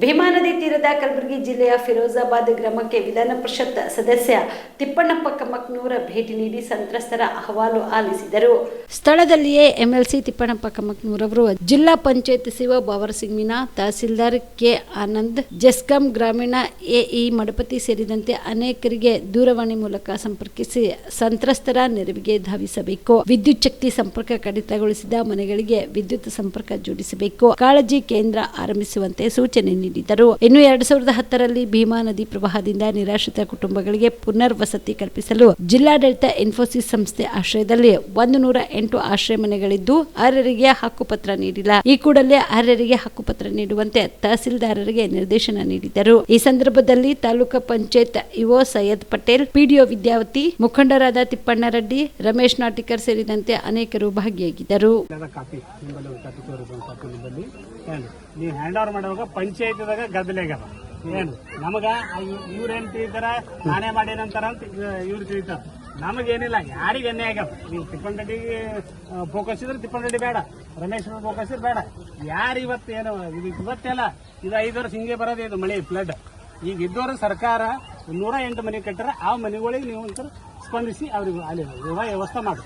ಭೀಮಾ ನದಿ ತೀರದ ಕಲಬುರಗಿ ಜಿಲ್ಲೆಯ ಫಿರೋಜಾಬಾದ್ ಗ್ರಾಮಕ್ಕೆ ವಿಧಾನ ಪರಿಷತ್ ಸದಸ್ಯ ತಿಪ್ಪಣ್ಣಪ್ಪ ಕಮ್ಮಕ್ನೂರ ಭೇಟಿ ನೀಡಿ ಸಂತ್ರಸ್ತರ ಅಹವಾಲು ಆಲಿಸಿದರು. ಸ್ಥಳದಲ್ಲಿಯೇ ಎಂಎಲ್ಸಿ ತಿಪ್ಪಣ್ಣಪ್ಪ ಕಮ್ಮಕ್ನೂರವರು ಜಿಲ್ಲಾ ಪಂಚಾಯತ್ ಸಿಒ ಬಾವರ್ ಸಿಂಗ್ ಮೀನಾ ತಹಸೀಲ್ದಾರ್ ಕೆ ಆನಂದ್, ಜೆಸ್ಕಾಂ ಗ್ರಾಮೀಣ ಎಇ ಮಡಪತಿ ಸೇರಿದಂತೆ ಅನೇಕರಿಗೆ ದೂರವಾಣಿ ಮೂಲಕ ಸಂಪರ್ಕಿಸಿ ಸಂತ್ರಸ್ತರ ನೆರವಿಗೆ ಧಾವಿಸಬೇಕು. ವಿದ್ಯುತ್ ಶಕ್ತಿ ಸಂಪರ್ಕ ಕಡಿತಗೊಳಿಸಿದ ಮನೆಗಳಿಗೆ ವಿದ್ಯುತ್ ಸಂಪರ್ಕ ಜೋಡಿಸಬೇಕು. ಕಾಳಜಿ ಕೇಂದ್ರ ಆರಂಭಿಸುವಂತೆ ಸೂಚನೆ ನೀಡಿದರು ಇನ್ನು ಎರಡ್ ಸಾವಿರದ ಹತ್ತರಲ್ಲಿ ಭೀಮಾ ನದಿ ಪ್ರವಾಹದಿಂದ ನಿರಾಶ್ರಿತ ಕುಟುಂಬಗಳಿಗೆ ಪುನರ್ವಸತಿ ಕಲ್ಪಿಸಲು ಜಿಲ್ಲಾಡಳಿತ ಇನ್ಫೋಸಿಸ್ ಸಂಸ್ಥೆ ಆಶ್ರಯದಲ್ಲಿ ಒಂದು ನೂರ ಎಂಟು ಆಶ್ರಯ ಮನೆಗಳಿದ್ದು ಅರ್ಹರಿಗೆ ಹಕ್ಕುಪತ್ರ ನೀಡಿಲ್ಲ. ಈ ಕೂಡಲೇ ಅರ್ಹರಿಗೆ ಹಕ್ಕುಪತ್ರ ನೀಡುವಂತೆ ತಹಸೀಲ್ದಾರರಿಗೆ ನಿರ್ದೇಶನ ನೀಡಿದರು ಈ ಸಂದರ್ಭದಲ್ಲಿ ತಾಲೂಕು ಪಂಚಾಯತ್ ಇಒ ಸೈಯದ್ ಪಟೇಲ್, ಪಿಡಿಒ ವಿದ್ಯಾವತಿ, ಮುಖಂಡರಾದ ತಿಪ್ಪಣ್ಣರೆಡ್ಡಿ ರಮೇಶ್ ನಾಟಿಕರ್ ಸೇರಿದಂತೆ ಅನೇಕರು ಭಾಗಿಯಾಗಿದ್ದರು. ಪಂಚಾಯತ್ ಪಂಚಾಯತ್ದಾಗ ಗದ್ದಲೆಗದ ಏನು? ನಮಗ ಇವ್ರು ಏನ್ ತಿಳಿತಾರ? ನಾನೇ ಮಾಡೇನಂತಾರ ಅಂತ ಇವ್ರು ತಿಳಿತಾರ. ನಮಗೇನಿಲ್ಲ, ಯಾರಿಗೆ ಎಣ್ಣೆ ಆಗ್ಯಾವ ನೀವು ತಿಪ್ಪನ್ ರೆಡ್ಡಿಗೆ ಫೋಕಸ್ ಇದ್ರೆ ತಿಪ್ಪಣ್ಣ ರೆಡ್ಡಿ ಬೇಡ. ರಮೇಶ್ ಫೋಕಸ್ ಇದ್ರೆ ಬೇಡ. ಯಾರು ಇವತ್ತು ಏನು, ಇದು ಇವತ್ತೆಲ್ಲ ಇದು ಐದು ವರ್ಷ ಹಿಂಗೆ ಬರೋದೇ ಇದು ಮಳೆ ಫ್ಲಡ್ ಈಗ ಇದ್ದವರು ಸರ್ಕಾರ ನೂರ ಎಂಟು ಮನೆ ಕಟ್ಟರೆ ಆ ಮನೆಗಳಿಗೆ ನೀವು ಒಂಥರ ಸ್ಪಂದಿಸಿ ಅವ್ರಿಗೆ ಅಲ್ಲಿ ವ್ಯವ- ವ್ಯವಸ್ಥೆ ಮಾಡಿ.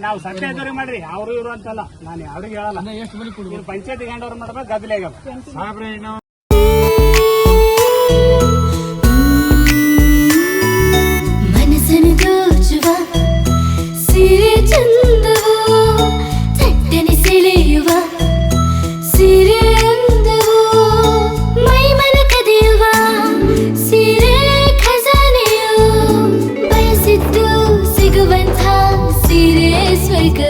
ನಾವು ಸತ್ಯ ಇದ್ದವ್ರಿಗೆ ಮಾಡ್ರಿ ಅವರು ಇವ್ರು ಅಂತಲ್ಲ. ನಾನು ಅವ್ರಿಗೆ ಹೇಳಲ್ಲ. ಪಂಚಾಯತ್ ಹ್ಯಾಂಡ್ ಓವರ್ ಮಾಡ್ಬೇಕು ಗದ್ದಲೆ take a